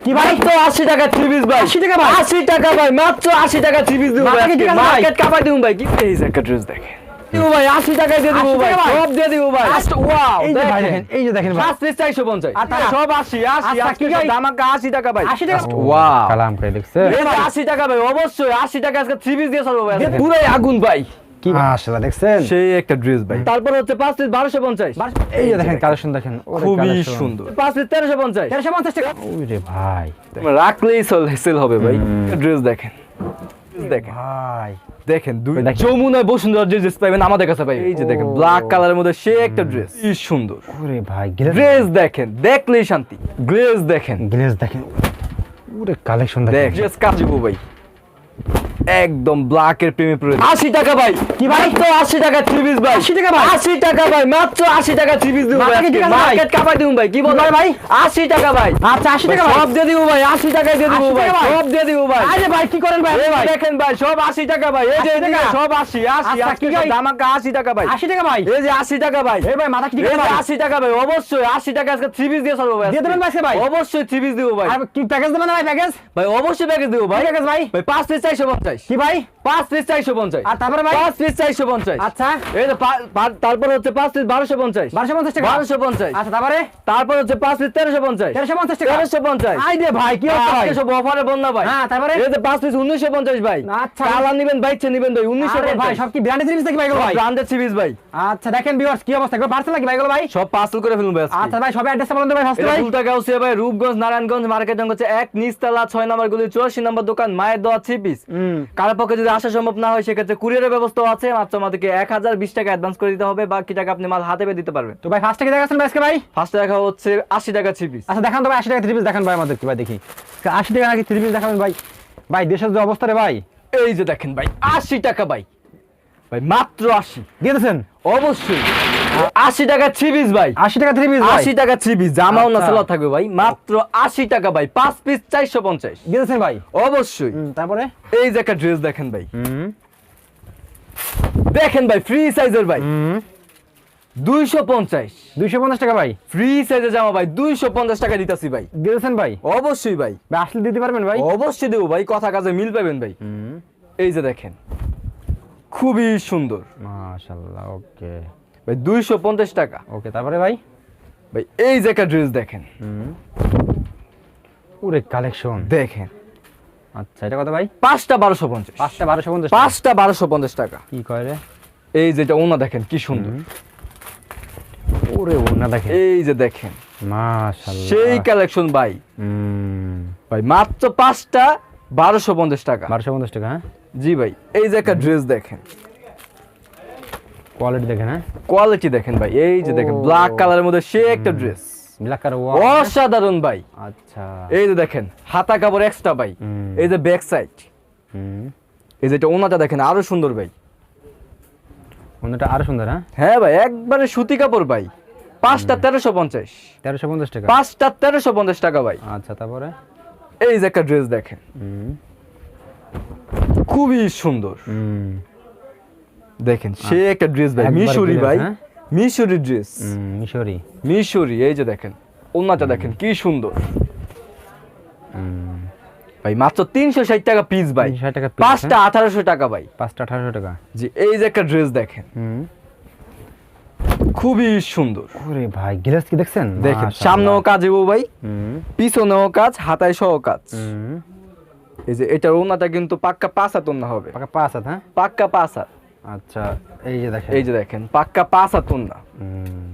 কি ভাই? মাত্র 80 টাকা থ্রি পিস ভাই। 80 টাকা ভাই? 80 টাকা ভাই মাত্র 80 টাকা থ্রি পিস দিব ভাই ঠিক আছে মার্কেট কাপাই দিব ভাই কি এই একটা ড্রেস দেখে। দিব ভাই 80 টাকায় দিয়ে দিব 80 ভাই। সব দিয়ে দিব ভাই। ওয়াও এই যে ভাই দেখেন। এই যে দেখেন ভাই। ফার্স্ট পিস 450 আচ্ছা। সব 80 80 আচ্ছা, কি 80 ভাই? দামাকা 80 টাকা ভাই। 80 টাকা? ওয়াও কালাম করে ভাই 80 টাকা ভাই অবশ্যই 80 টাকা আজকে থ্রি পিস দিয়ে চলবো ভাই। পুরাই আগুন ভাই। কি মাশাআল্লাহ দেখছেন? সেই একটা ড্রেস ভাই। তারপর হচ্ছে 5 পিস 1250 এই যে দেখেন কালেকশন দেখেন খুবই সুন্দর। 5 পিস 1350 তেরোশো পঞ্চাশ টাকা। ওরে ভাই রাখলেই সেল সেল হবে ভাই। ড্রেস দেখেন। দেখেন। ভাই। দেখেন দুই। যমুনায় বসুন্ধরা যে ড্রেস পাইবেন আমাদের কাছে পাইবেন এই যে দেখেন ব্ল্যাক কালারের মধ্যে সে একটা ড্রেস কি সুন্দর। ওরে ভাই ড্রেস দেখেন দেখলেই শান্তি। গ্লেজ দেখেন। গ্লেজ দেখেন। ওরে কালেকশন দেখ দেখেন ড্রেস কাজিবো ভাই? একদম ব্ল্যাক এর প্রেমে পড়ে আশি টাকা ভাই কি ভাই? মাত্র আশি টাকা থ্রি পিস ভাই 80 টাকা ভাই? আশি টাকা ভাই মাত্র আশি টাকা থ্রি পিস দিব ভাই? মার্কেট কাপাই দিব ভাই কি বল ভাই, ভাই? আশি টাকা ভাই আচ্ছা আশি ভাই, টাকা ভাই সব দিয়ে দিব ভাই আশি টাকায় দিয়ে দিব ভাই সব দিয়ে দিব ভাই আরে ভাই কি করেন ভাই দেখেন ভাই সব আশি টাকা ভাই এই যে 80 এদিকে সব আশি আশি আচ্ছা, আজকে কি ভাই? দামাকা আশি টাকা ভাই আশি টাকা ভাই এই যে আশি টাকা ভাই এই ভাই মাথা কি ভাই আশি টাকা ভাই অবশ্যই আশি টাকা আজকে থ্রি পিস দিয়ে চলবো ভাই দিয়ে দেবেন ভাই? অবশ্যই থ্রি পিস দিব ভাই আর কি প্যাকেজ দেবেন না ভাই প্যাকেজ ভাই অবশ্যই প্যাকেজ দিব ভাই প্যাকেজ ভাই ভাই পাঁচ পিস চারশো পঞ্চাশ। কি ভাই? পাঁচ পিস চারশো পঞ্চাশ। আর তারপরে ভাই? পাঁচ পিস চারশো পঞ্চাশ। আচ্ছা। এই তারপর হচ্ছে পাঁচ পিস বারোশো পঞ্চাশ। বারোশো পঞ্চাশ টাকা? বারোশো পঞ্চাশ। আচ্ছা তারপরে? তারপর হচ্ছে পাঁচ পিস তেরোশো পঞ্চাশ। তেরোশো পঞ্চাশ টাকা? তেরোশো পঞ্চাশ। আই দে ভাই কি হচ্ছে সব অফারে বন্যা ভাই। হ্যাঁ তারপরে? এই যে পাঁচ পিস উনিশশো পঞ্চাশ ভাই। আচ্ছা। কালার নিবেন বাইচ্ছে নিবেন ভাই উনিশশো ভাই সব কি ব্র্যান্ডেড জিনিস নাকি ভাই এগুলো ভাই? ব্রান্ডেড সিরিজ ভাই। আচ্ছা দেখেন ভিউয়ার্স কি অবস্থা? পার্সেল নাকি ভাই ভাই? সব পার্সেল করে ফেলুন ভাই আচ্ছা ভাই সবাই অ্যাড্রেসটা বলুন ভাই ফার্স্ট ভাই। ফুলটা গাউসিয়া ভাই রূপগঞ্জ নারায়ণগঞ্জ মার্কেট হচ্ছে এক নিচতলা ছয় নম্বর গুলি চুরাশি নম্বর দোকান মায়ের দোয়া থ্রি পিস কারোর পক্ষে যদি আসা সম্ভব না হয় সেক্ষেত্রে কুরিয়ারের ব্যবস্থা আছে। মাত্র আমাদেরকে এক হাজার বিশ টাকা অ্যাডভান্স করে দিতে হবে। বাকি টাকা আপনি মাল হাতে পেয়ে দিতে পারবেন। তো ভাই ফার্স্ট দেখাচ্ছেন ভাই আজকে ভাই? ফার্স্ট টাকা হচ্ছে আশি টাকা থ্রি পিস আচ্ছা দেখান তো ভাই আশি টাকা থ্রি পিস দেখান ভাই আমাদেরকে ভাই দেখি। আশি টাকা নাকি থ্রি পিস দেখাবেন ভাই? ভাই দেশের যে অবস্থা রে ভাই। এই যে দেখেন ভাই আশি টাকা ভাই। ভাই মাত্র আশি। দিয়ে দিয়েছেন? অবশ্যই। আশি টাকা থ্রি পিস ভাই। আশি টাকা থ্রি পিস আশি টাকা থ্রি পিস জামাও না আচ্ছা। থাকবে ভাই মাত্র আশি টাকা ভাই পাঁচ পিস চারশো পঞ্চাশ। ভাই? অবশ্যই। তারপরে? এই যে একটা ড্রেস দেখেন ভাই। দেখেন ভাই ফ্রি সাইজের ভাই। দুইশো পঞ্চাশ। দুইশো পঞ্চাশ টাকা ভাই? ফ্রি সাইজের জামা ভাই দুইশো পঞ্চাশ টাকা দিতেছি ভাই। দিয়ে দিয়েছেন ভাই? অবশ্যই ভাই। আসলে দিতে পারবেন ভাই? অবশ্যই দেবো ভাই কথা কাজে মিল পাবেন ভাই। এই যে দেখেন খুবই সুন্দর। মাশাআল্লাহ ওকে। ভাই দুইশো পঞ্চাশ টাকা। ওকে তারপরে ভাই? ভাই এই যে একটা ড্রেস দেখেন। ওরে কালেকশন দেখেন। আচ্ছা এটা কত ভাই? পাঁচটা বারোশো পঞ্চাশ। পাঁচটা বারোশো পঞ্চাশ পাঁচটা বারোশো পঞ্চাশ টাকা। কি কয় রে? এই যেটা ওনা দেখেন কি সুন্দর। ওরে ওনা দেখেন। এই যে দেখেন। মাশাআল্লাহ। সেই কালেকশন ভাই। ভাই মাত্র পাঁচটা বারোশো পঞ্চাশ টাকা। বারোশো পঞ্চাশ টাকা হ্যাঁ? জি ভাই এই যে একটা ড্রেস দেখেন। কোয়ালিটি দেখেন হ্যাঁ? কোয়ালিটি দেখেন ভাই এই যে দেখেন ব্ল্যাক কালারের মধ্যে সে একটা ড্রেস ব্ল্যাক কালার অসাধারণ ভাই। আচ্ছা। এই যে দেখেন হাতা কাপড় এক্সট্রা ভাই। এই যে ব্যাক সাইড এই যে এটা ওনাটা দেখেন আরও সুন্দর ভাই। অন্যটা আরও সুন্দর হ্যাঁ? হ্যাঁ ভাই একবারে সুতি কাপড় ভাই। পাঁচটা তেরোশো পঞ্চাশ। তেরোশো পঞ্চাশ টাকা। পাঁচটা তেরোশো পঞ্চাশ টাকা ভাই। আচ্ছা তারপরে? এই যে একটা ড্রেস দেখেন। খুবই সুন্দর। দেখেন সে একটা ড্রেস ভাই মিশরি ভাই হ্যাঁ? মিশরি ড্রেস মিশরি। মিশরি এই যে দেখেন ওনাটা দেখেন কি সুন্দর। ভাই মাত্র তিনশো ষাট টাকা পিস ভাই। 360 টাকা পাঁচটা আঠারোশো টাকা ভাই। পাঁচটা আঠারোশো টাকা। জি এই যে একটা ড্রেস দেখেন। খুবই সুন্দর। ওরে ভাই গ্লাস কি দেখছেন? দেখেন। সামনেও কাজ এবো ভাই। পিছনেও কাজ হাতায় সহ কাজ। হুম। এই যে এটার ওনাটা কিন্তু পাক্কা পাঁচ হাত ওনা হবে। পাকা পাঁচ হাত হ্যাঁ? পাক্কা পাঁচ হাত। আচ্ছা এই যে দেখেন। এই যে দেখেন পাক্কা পাঁচ ওনা হুম।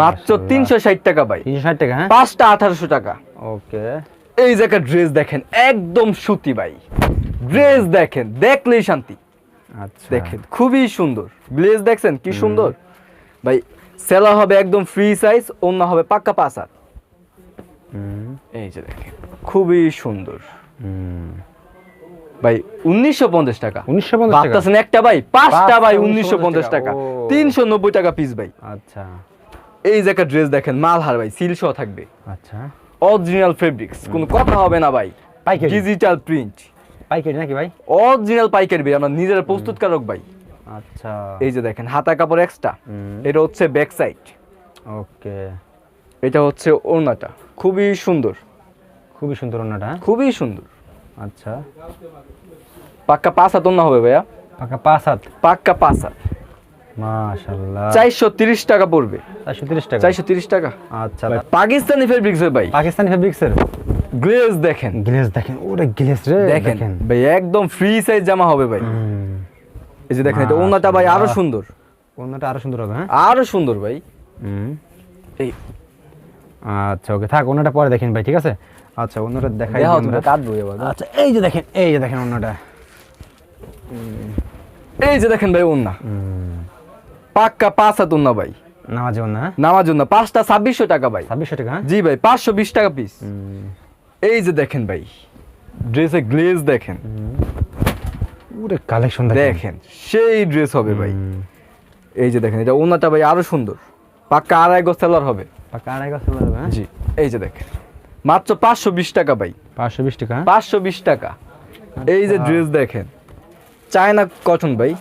মাত্র তিনশো ষাট টাকা ভাই। তিনশো ষাট টাকা হ্যাঁ? পাঁচটা আঠারোশো টাকা। ওকে। এই যে একটা ড্রেস দেখেন একদম সুতি ভাই। ড্রেস দেখেন দেখলেই শান্তি। আচ্ছা। দেখেন খুবই সুন্দর। গ্লেজ দেখছেন কি সুন্দর? ভাই সেলা হবে একদম ফ্রি সাইজ অন্য হবে পাক্কা পাঁচ হাত। এই যে দেখেন খুবই সুন্দর। হুম। ভাই উনিশশো পঞ্চাশ টাকা। উনিশশো পঞ্চাশ একটা ভাই পাঁচটা ভাই উনিশশো পঞ্চাশ টাকা। তিনশো নব্বই টাকা পিস ভাই। আচ্ছা। এই যে একটা ড্রেস দেখেন মালহার ভাই সিল সহ থাকবে। আচ্ছা। অরিজিনাল ফেব্রিক্স কোনো কথা হবে না ভাই। পাইকারি? ডিজিটাল প্রিন্ট পাইকারি নাকি ভাই? অরিজিনাল পাইকারি ভাই আমরা নিজেরা প্রস্তুতকারক ভাই। আচ্ছা। এই যে দেখেন হাতা কাপড় এক্সট্রা এটা হচ্ছে ব্যাক সাইড ওকে। এটা হচ্ছে ওড়নাটা। খুবই সুন্দর। খুবই সুন্দর ওনাটা হ্যাঁ? খুবই সুন্দর। আচ্ছা। পাক্কা পাঁচ হাত না হবে ভাইয়া? পাকা পাঁচ হাত? পাক্কা পাঁচ হাত। টাকা পড়বে। চারশো তিরিশ টাকা? চারশো তিরিশ টাকা? আচ্ছা। পাকিস্তানি ফেব্রিক্স ভাই। পাকিস্তানি গ্লেজ দেখেন। গ্লেস দেখেন। ওরে রে দেখেন ভাই একদম ফ্রি সাইজ জামা হবে ভাই। এই যে দেখেন এটা ওনাটা ভাই আরও সুন্দর। ওনাটা আরও সুন্দর হবে হ্যাঁ? আরও সুন্দর ভাই। হুম। এই। আচ্ছা ওকে থাক ওনাটা পরে দেখেন ভাই ঠিক আছে? আচ্ছা অন্যটা দেখাই আমরা। কাটবো এবার। আচ্ছা এই যে দেখেন এই যে দেখেন অন্যটা। এই যে দেখেন ভাই ওন্না পাক্কা পাঁচ হাত ওন্না ভাই। নামাজ হ্যাঁ নামার জন্য পাঁচটা ছাব্বিশশো টাকা ভাই। ছাব্বিশশো টাকা? জি ভাই পাঁচশো বিশ টাকা পিস এই যে দেখেন ভাই ড্রেসে গ্লেজ দেখেন। ওরে কালেকশন দেখেন। সেই ড্রেস হবে ভাই। এই যে দেখেন এটা ওনাটা ভাই আরও সুন্দর। পাক্কা আড়াই গজ সেলার হবে। পাক্কা আড়াই গাছ হবে হ্যাঁ? জি এই যে দেখেন। মাত্র পাঁচশো বিশ টাকা ভাই। পাঁচশো বিশ টাকা? পাঁচশো বিশ টাকা। এই যে ড্রেস দেখেন চায়না কটন ভাই।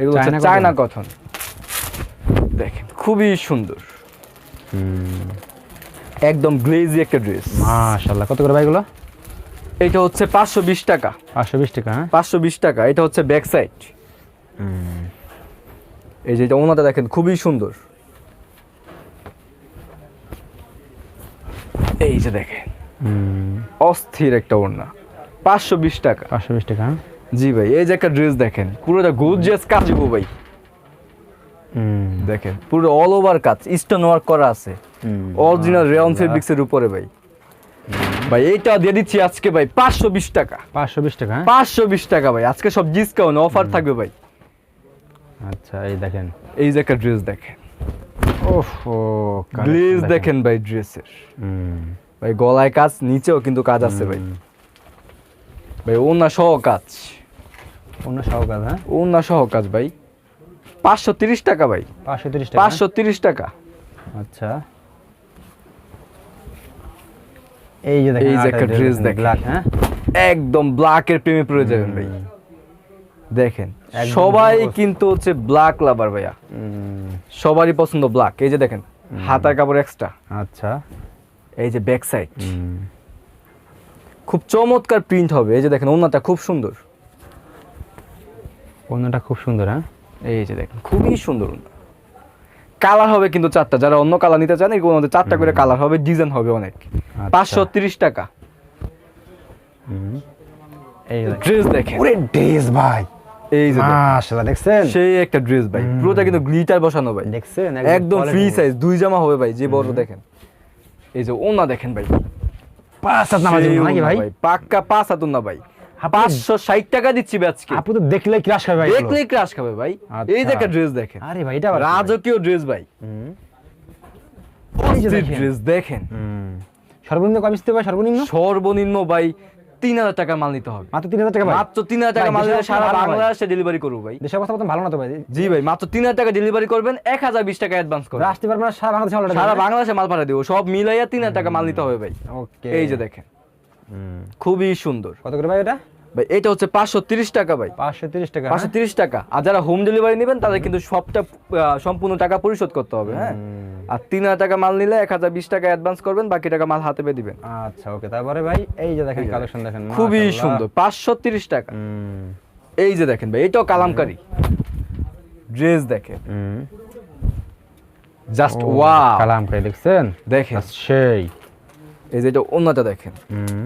এগুলো চায়না কটন? দেখেন খুবই সুন্দর। একদম গ্লেজি একটা ড্রেস। মাশাল্লাহ কত করে ভাইগুলো এটা হচ্ছে পাঁচশো বিশ টাকা। পাঁচশো বিশ টাকা হ্যাঁ? পাঁচশো বিশ টাকা এটা হচ্ছে ব্যাক সাইড। এই যে এটা ওনাটা দেখেন খুবই সুন্দর এই যে দেখেন। অস্থির একটা ওড়না। পাঁচশো বিশ টাকা। পাঁচশো বিশ টাকা হ্যাঁ? জি ভাই এই যে একটা ড্রেস দেখেন পুরোটা গোর্জিয়াস কাজ গো ভাই দেখেন পুরো অল ওভার কাজ স্টোন ওয়ার্ক করা আছে। অরিজিনাল রেয়ন ফেব্রিক্স এর উপরে ভাই। ভাই এইটা দিয়ে দিচ্ছি আজকে ভাই পাঁচশো বিশ টাকা। পাঁচশো বিশ টাকা হ্যাঁ? পাঁচশো বিশ টাকা ভাই আজকে সব ডিসকাউন্ট অফার থাকবে ভাই। আচ্ছা এই দেখেন। এই যে একটা ড্রেস দেখেন। ওফ ও গ্লেজ দেখেন। ভাই ড্রেসের হুম। ভাই গলায় কাজ নিচেও কিন্তু কাজ আছে ভাই। ভাই ওনা সহ কাজ। অন্য সহকাল হ্যাঁ? ওনা সহ কাজ ভাই। পাঁচশো তিরিশ টাকা ভাই। পাঁচশো তিরিশ টাকা হ্যাঁ? পাঁচশো তিরিশ টাকা। আচ্ছা। এই যে দেখেন এই যে একটা দেখেন। ব্ল্যাক হ্যাঁ? একদম ব্ল্যাকের প্রেমে পড়ে যাবেন ভাই। দেখেন সবাই কিন্তু হচ্ছে ব্ল্যাক লাভার ভাইয়া। সবারই পছন্দ ব্ল্যাক এই যে দেখেন হাতার কাপড় এক্সট্রা আচ্ছা। এই যে ব্যাক সাইড খুব চমৎকার প্রিন্ট হবে। এই যে দেখেন ওনাটা খুব সুন্দর। অন্যটা খুব সুন্দর হ্যাঁ? এই যে দেখেন খুবই সুন্দর ওনা কালার হবে কিন্তু চারটা। যারা অন্য কালার নিতে চান এগুলো মধ্যে চারটা করে কালার হবে ডিজাইন হবে অনেক। আচ্ছা। পাঁচশো তিরিশ টাকা। হুম। এই যে ড্রেস দেখেন। ওরে ড্রেস ভাই। এই যে মাশাআল্লাহ দেখছেন? সেই একটা ড্রেস ভাই। পুরোটা কিন্তু গ্লিটার বসানো ভাই। দেখছেন? একদম ফ্রি সাইজ দুই জামা হবে ভাই যে বড় দেখেন। এই যে ওনা দেখেন ভাই। পাঁচ হাত নামাজ নাকি ভাই? পাক্কা পাঁচ হাত না ভাই পাঁচশো ষাট টাকা দিচ্ছি আজকে। আপু তো দেখলেই ক্রাশ খাবে ভাই দেখলেই ক্রাশ খাবে ভাই। এই যে আচ্ছা। একটা ড্রেস দেখেন। আরে ভাই এটা? রাজকীয় ড্রেস ভাই। ড্রেস দেখেন। সর্বনিম্ন ভাই? সর্বনিম্ন? সর্বনিম্ন ভাই তিন হাজার টাকা মাল নিতে হবে। মাত্র তিন হাজার টাকা মাত্র তিন হাজার টাকা মাল নিলে সারা অবস্থা ভালো ভাই। বাংলাদেশে ডেলিভারি করব ভাই। দেশের ভালো না তো ভাই? জি ভাই মাত্র তিন হাজার টাকা ডেলিভারি করবেন এক হাজার বিশ টাকা অ্যাডভান্স করবেন। আসতে পারবে সারা বাংলাদেশে সারা বাংলাদেশে মাল পাঠিয়ে দেবো সব মিলাইয়া তিন হাজার টাকা মাল নিতে হবে ভাই। ওকে। এই যে দেখেন। খুবই সুন্দর। কত করে ভাই এটা? ভাই এটা হচ্ছে পাঁচশো তিরিশ টাকা ভাই। পাঁচশো তিরিশ টাকা পাঁচশো তিরিশ টাকা। আর যারা হোম ডেলিভারি নেবেন তাদের কিন্তু সবটা সম্পূর্ণ টাকা পরিশোধ করতে হবে হ্যাঁ? আর তিন হাজার টাকা মাল নিলে এক হাজার বিশ টাকা অ্যাডভান্স করবেন বাকি টাকা মাল হাতে পেয়ে দিবেন। হ্যাঁ? আচ্ছা ওকে তারপরে ভাই এই যে দেখেন কালেকশন দেখেন খুবই সুন্দর পাঁচশো তিরিশ টাকা। হুম, এই যে দেখেন ভাই এটাও কালামকারি। ড্রেস দেখেন। হুম। জাস্ট ওয়া কালামকারী দেখছেন? দেখেন। সেই। এই যে এটা অন্যটা দেখেন। হুম।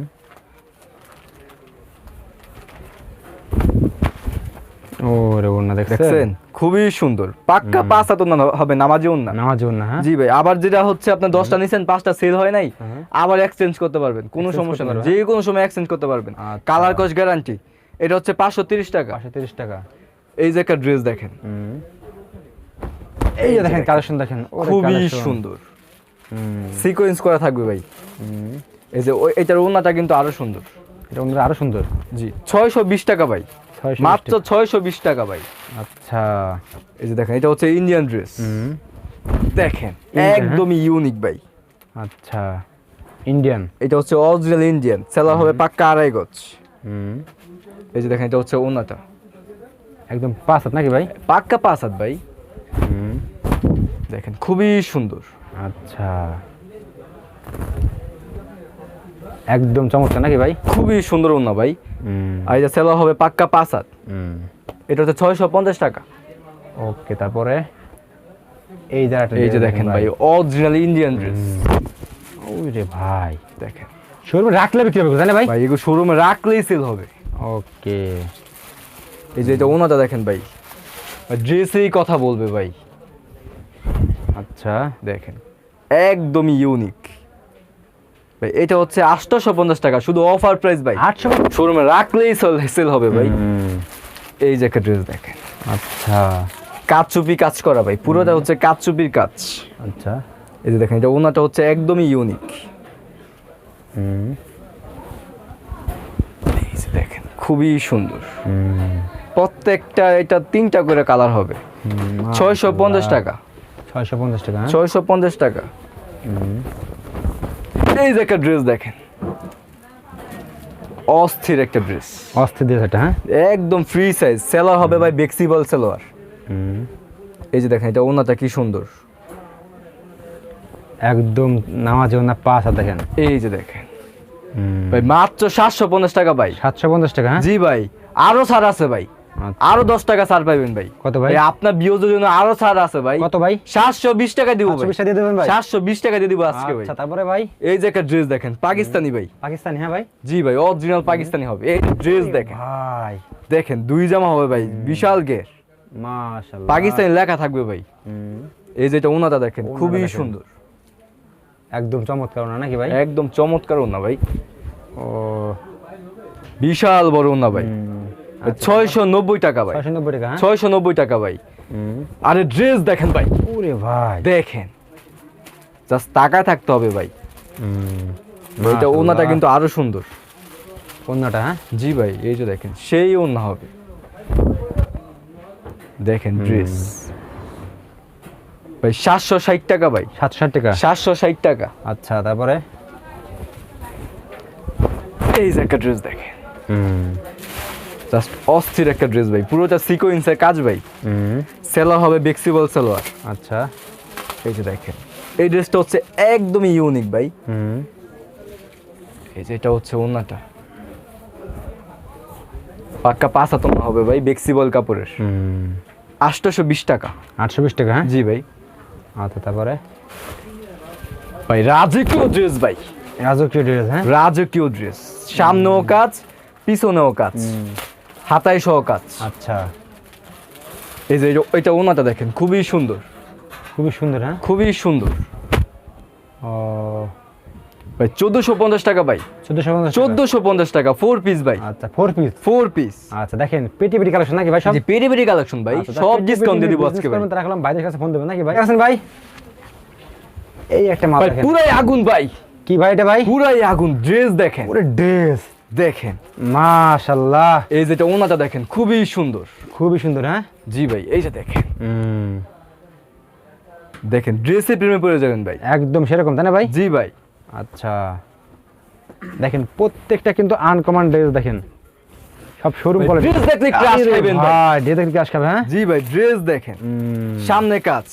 দেখছেন? খুবই সুন্দর। পাক্কা পাঁচ হাত ওন্না হবে নামাজি ওন্না নামাজ না হ্যাঁ? জি ভাই আবার যেটা হচ্ছে আপনি দশটা নিছেন পাঁচটা সেল হয় নাই আবার এক্সচেঞ্জ করতে পারবেন কোনো সমস্যা করতে নেই। যে কোনো সময় এক্সচেঞ্জ করতে পারবেন। কালার কস গ্যারান্টি এটা হচ্ছে পাঁচশো তিরিশ টাকা। পাঁচশো তিরিশ টাকা। এই যে একটা ড্রেস দেখেন। এই যে দেখেন কালেকশন দেখেন খুবই সুন্দর। সিকোয়েন্স করা থাকবে ভাই। এই যে এটার ওনাটা কিন্তু আরও সুন্দর। এটা অন্যরা আরও সুন্দর। জি ছয়শো বিশ টাকা ভাই। 620 মাত্র ছয়শো বিশ টাকা ভাই। আচ্ছা এই যে দেখেন এটা হচ্ছে ইন্ডিয়ান ড্রেস দেখেন একদমই ইউনিক ভাই। আচ্ছা ইন্ডিয়ান এটা হচ্ছে অরিজিনাল ইন্ডিয়ান সেলার হবে পাক্কা আড়াই গজ। হুম। এই যে দেখেন এটা হচ্ছে ওনাটা। একদম পাঁচ হাত নাকি ভাই? পাক্কা পাঁচ হাত ভাই। দেখেন খুবই সুন্দর। আচ্ছা। একদম চমৎকার নাকি ভাই? খুবই সুন্দর ওনা ভাই। আর এটা সেলো হবে পাক্কা পাঁচ হাত। এটা হচ্ছে ছয়শো পঞ্চাশ টাকা। ওকে তারপরে? এই জায়গাটা এই যে দেখেন ভাই অরিজিনাল ইন্ডিয়ান ড্রেস ওই রে ভাই। দেখেন। শোরুমে রাখলে বিক্রি হবে জানে ভাই? ভাই এগুলো শোরুমে রাখলেই সেল হবে। ওকে। এই যে এটা ওনাটা দেখেন ভাই। ড্রেসেই কথা বলবে ভাই। আচ্ছা। দেখেন। একদমই ইউনিক ভাই এটা হচ্ছে আটশোশো পঞ্চাশ টাকা শুধু অফার প্রাইস ভাই। আটশো শোরুমে রাখলেই সেল হবে ভাই। এই যে একটা ড্রেস দেখেন। আচ্ছা। কাচুপি কাজ করা ভাই পুরোটা হচ্ছে কাচুপির কাজ। আচ্ছা। এই যে দেখেন এটা ওনাটা হচ্ছে একদমই ইউনিক দেখেন খুবই সুন্দর। প্রত্যেকটা এটা তিনটা করে কালার হবে। ছয়শো পঞ্চাশ টাকা। ছয়শো পঞ্চাশ টাকা হ্যাঁ? ছয়শো পঞ্চাশ টাকা। এই যে একটা ড্রেস দেখেন। অস্থির একটা ড্রেস অস্থির দিয়ে সেটা হ্যাঁ? একদম ফ্রি সাইজ সেলার হবে ভাই বেক্সিবল সেলোয়ার হুম, এই যে দেখেন এটা ওনাটা কি সুন্দর। একদম নামাজ না পাঁচ আর দেখেন। এই যে দেখেন। ভাই মাত্র সাতশো পঞ্চাশ টাকা ভাই। সাতশো পঞ্চাশ টাকা হ্যাঁ? জি ভাই আরও ছাড় আছে ভাই। আরও দশ টাকা ছাড় পাইবেন ভাই। কত ভাই? আপনার বিয়োজের জন্য আরও ছাড় আছে ভাই। কত ভাই? সাতশো বিশ টাকা দিব সাতশো বিশ টাকা দিয়ে দেবেন ভাই? সাতশো বিশ টাকা দিয়ে দিব আজকে ভাই। আচ্ছা তারপরে ভাই? এই যে একটা ড্রেস দেখেন পাকিস্তানি ভাই। পাকিস্তানি হ্যাঁ ভাই? জি ভাই অরিজিনাল পাকিস্তানি হবে। এই ড্রেস দেখেন। ভাই। দেখেন দুই জামা হবে ভাই বিশাল গের মাশাআল্লাহ। পাকিস্তানি লেখা থাকবে ভাই। এই যেটা ওনাটা দেখেন খুবই সুন্দর। একদম চমৎকার না নাকি ভাই? একদম চমৎকার ওনা ভাই। ও। বিশাল বড় ওনা ভাই। ছয়শো নব্বই টাকা ভাই। ছয়শো নব্বই টাকা হ্যাঁ? ভাই। আরে ড্রেস দেখেন ভাই। ওরে ভাই। দেখেন। জাস্ট টাকা থাকতে হবে ভাই। এটা ওনাটা কিন্তু আরও সুন্দর। হ্যাঁ? জি ভাই এই যে দেখেন সেই ওনা হবে। দেখেন ড্রেস। ভাই সাতশো ষাট টাকা ভাই। সাতশো ষাট টাকা? সাতশো ষাট টাকা। আচ্ছা তারপরে? এই যে একটা ড্রেস দেখেন। হুম। জাস্ট অস্থির একটা ড্রেস ভাই। পুরোটা সিকোয়েন্সের কাজ ভাই। সেলার হবে বেক্সিবল সেলোয়ার আচ্ছা। এই যে দেখেন। এই ড্রেসটা হচ্ছে একদমই ইউনিক ভাই। এই যে এটা হচ্ছে ওনাটা পাক্কা পাঁচ ওনা হবে ভাই বেক্সিবল কাপড়ের। হুম। আটশোশো বিশ টাকা। আটশো বিশ টাকা হ্যাঁ? জি ভাই। আচ্ছা তারপরে? ভাই রাজকীয় ড্রেস ভাই। রাজকীয় ড্রেস হ্যাঁ? রাজকীয় ড্রেস সামনেও কাজ পিছনেও কাজ। হাতায় সহ কাজ। আচ্ছা। এই যে এটা ওনাটা দেখেন খুবই সুন্দর। খুবই সুন্দর হ্যাঁ? খুবই সুন্দর। ও। ভাই চোদ্দোশো পঞ্চাশ টাকা ভাই। চোদ্দশো পঞ্চাশ। চোদ্দোশো পঞ্চাশ টাকা ফোর পিস ভাই। আচ্ছা ফোর পিস ফোর পিস আচ্ছা দেখেন পেটি পেটি কালেকশন নাকি ভাই সব? পেরি পেরি কালেকশন ভাই আচ্ছা, সব ডিসকাউন্ট দিয়ে দিব আজকে ভাই। রাখলাম ভাইদের কাছে ফোন দেবেন নাকি ভাই? আছেন ভাই। এই একটা মাল দেখেন। পুরাই আগুন ভাই। কি ভাই এটা ভাই? পুরাই আগুন ড্রেস দেখেন। ওরে ড্রেস দেখেন মাশাআল্লাহ। এই যেটা ওনাটা দেখেন খুবই সুন্দর। খুবই সুন্দর হ্যাঁ? জি ভাই এই যে দেখেন। দেখেন ড্রেসে প্রেমে পড়ে যাবেন ভাই। একদম সেরকম তাই না ভাই? জি ভাই। আচ্ছা। দেখেন প্রত্যেকটা কিন্তু আনকমন ড্রেস দেখেন। সব শোরুম কোয়ালিটি dress দেখলে crush খাইবেন ভাই। ড্রেস দেখলে ক্রাশ খাবে হ্যাঁ? জি ভাই ড্রেস দেখেন। সামনে কাজ।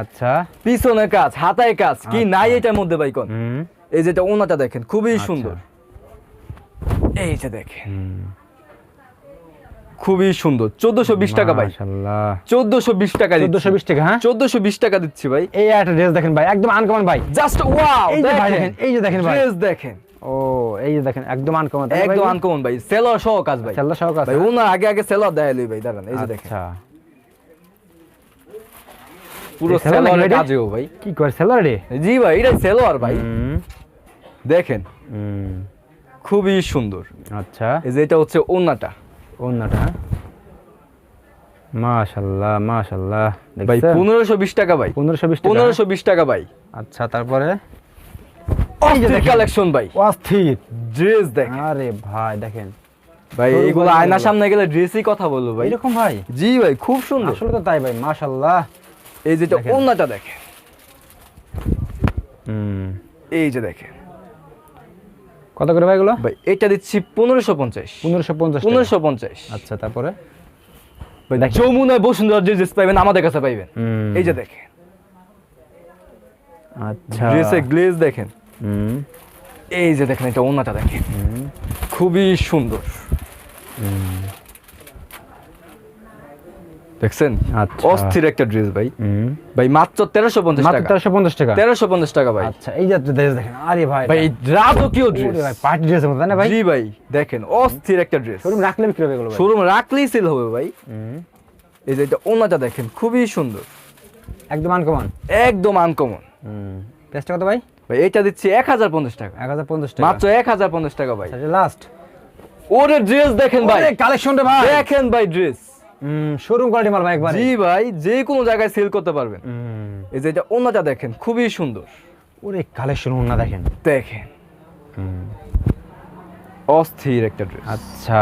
আচ্ছা। পিছনে কাজ হাতায় কাজ কি নাই এটার মধ্যে ভাই কোন? এই যেটা ওনাটা দেখেন খুবই আচ্ছা। সুন্দর। এই যে দেখেন খুবই সুন্দর। চোদ্দশো বিশ টাকা ভাই। চোদ্দশো বিশ টাকা চোদ্দশো বিশ টাকা হ্যাঁ? চোদ্দশো বিশ টাকা দিচ্ছি ভাই। এই একটা ড্রেস দেখেন ভাই একদম আনকমন ভাই। জাস্ট ওয়াও দেখেন। এই যে দেখেন ভাই। ড্রেস দেখেন। ও এই যে দেখেন একদম আনকমন একদম আনকমন ভাই। সেলর সহ কাজ ভাই। সহক আছে ভাই ওনার আগে আগে সেলর দেয় লই ভাই দাঁড়ান এই যে দেখেন। আচ্ছা। পুরো সেলর কাজেও ভাই। কি করে সেলার রে? জি ভাই এটা সেলর ভাই। দেখেন। হুম। খুবই সুন্দর। আচ্ছা। এই যে এটা হচ্ছে ওনাটা অন্যটা মাশাআল্লাহ মাশাআল্লাহ ভাই দেখছেন? পনেরোশো বিশ টাকা ভাই। পনেরোশো বিশ টাকা পনেরোশো বিশ টাকা ভাই। আচ্ছা তারপরে? কালেকশন ভাই। অস্থির। ড্রেস দেখেন আরে ভাই দেখেন। ভাই বলে আয়নার সামনে গেলে ড্রেসই কথা বলব ভাই। এরকম ভাই? জি ভাই খুব সুন্দর। আসলে তো তাই ভাই মাশাআল্লাহ এই যেটা দেখেন। ওনাটা দেখেন হুম। এই যে দেখেন। কত করে ভাই এগুলো? ভাই এটা দিচ্ছি পনেরোশো পঞ্চাশ। পনেরোশো পঞ্চাশ পনেরোশো পঞ্চাশ। আচ্ছা তারপরে? ভাই যমুনায় বসুন্ধরা যে ড্রেস পাইবেন আমাদের কাছে পাইবেন। হুম, এই যে দেখেন। আচ্ছা। ড্রেসে গ্লেজ দেখেন। হুম। এই যে দেখেন এটা ওনাটা দেখেন। খুবই সুন্দর। দেখছেন? আচ্ছা। অস্থির একটা ড্রেস ভাই। ভাই মাত্র তেরোশো পঞ্চাশ টাকা। তেরোশো পঞ্চাশ টাকা? তেরোশো পঞ্চাশ টাকা ভাই। আচ্ছা এই যে ড্রেস দেখেন আরে ভাই ভাই রাজকীয় ড্রেস ভাই পার্টি ড্রেসের মতো না ভাই? জি ভাই দেখেন অস্থির একটা ড্রেস শোরুম রাখলে বিক্রি হবে ভাই। শোরুম রাখলেই সেল হবে ভাই। এই যে এটা ওনাটা দেখেন খুবই সুন্দর। একদম আনকমন একদম আনকমন হুম। প্রাইসটা কত ভাই? ভাই এটা দিচ্ছি এক হাজার পঞ্চাশ টাকা। এক হাজার পঞ্চাশ টাকা। মাত্র এক হাজার পঞ্চাশ টাকা ভাই। লাস্ট ওরে ড্রেস দেখেন ভাই। কালেকশন রে ভাই। দেখেন ভাই ড্রেস শোরুম কোয়ালিটি মাল ভাই একবার। জি ভাই যে কোনো জায়গায় সেল করতে পারবেন। এই যে এটা ওনাটা দেখেন খুবই সুন্দর। ওরে কালেকশন ওনা দেখেন। দেখেন। অস্থির একটা ড্রেস আচ্ছা।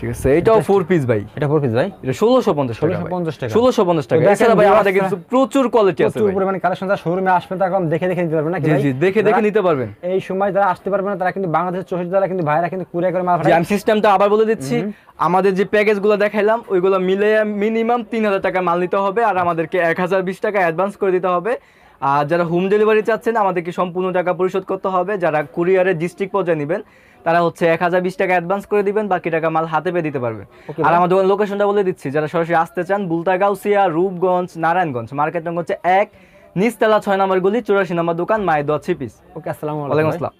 ঠিক আছে? এটাও ফোর পিস ভাই। এটা ফোর পিস ভাই? এটা ষোলোশো পঞ্চাশ টাকা 1650 টাকা। ষোলোশো পঞ্চাশ টাকা। এছাড়া ভাই আমাদের কিন্তু প্রচুর কোয়ালিটি আছে প্রচুর পরিমাণে কালেকশন যারা শোরুমে আসবেন তারা কম দেখে দেখে নিতে পারবেন নাকি জি ভাই? জি দেখে দেখে নিতে পারবেন। এই সময় যারা আসতে পারবে না তারা কিন্তু বাংলাদেশের চৌষট্টি জেলা কিন্তু ভাইরা কিন্তু কুরিয়ার করে মাল যে আমি সিস্টেমটা আবার বলে দিচ্ছি। আমাদের যে প্যাকেজগুলো দেখাইলাম ওইগুলো মিলে মিনিমাম তিন হাজার টাকা মাল নিতে হবে আর আমাদেরকে এক হাজার বিশ টাকা অ্যাডভান্স করে দিতে হবে। আর যারা হোম ডেলিভারি চাচ্ছেন আমাদেরকে সম্পূর্ণ টাকা পরিশোধ করতে হবে। যারা কুরিয়ারের ডিস্ট্রিক্ট পর্যায়ে নেবেন তারা হচ্ছে এক হাজার বিশ টাকা অ্যাডভান্স করে দিবেন বাকি টাকা মাল হাতে পেয়ে দিতে পারবেন আর আমার দোকান লোকেশনটা বলে দিচ্ছি যারা সরাসরি আসতে চান বুলতাগাউসিয়া রূপগঞ্জ নারায়ণগঞ্জ। মার্কেট নং হচ্ছে এক নিচতলা ছয় নম্বর গলি চুরাশি নম্বর দোকান মায়ের দোয়া ছিপিস ওকে আসসালাম আলাইকুম আসসালাম।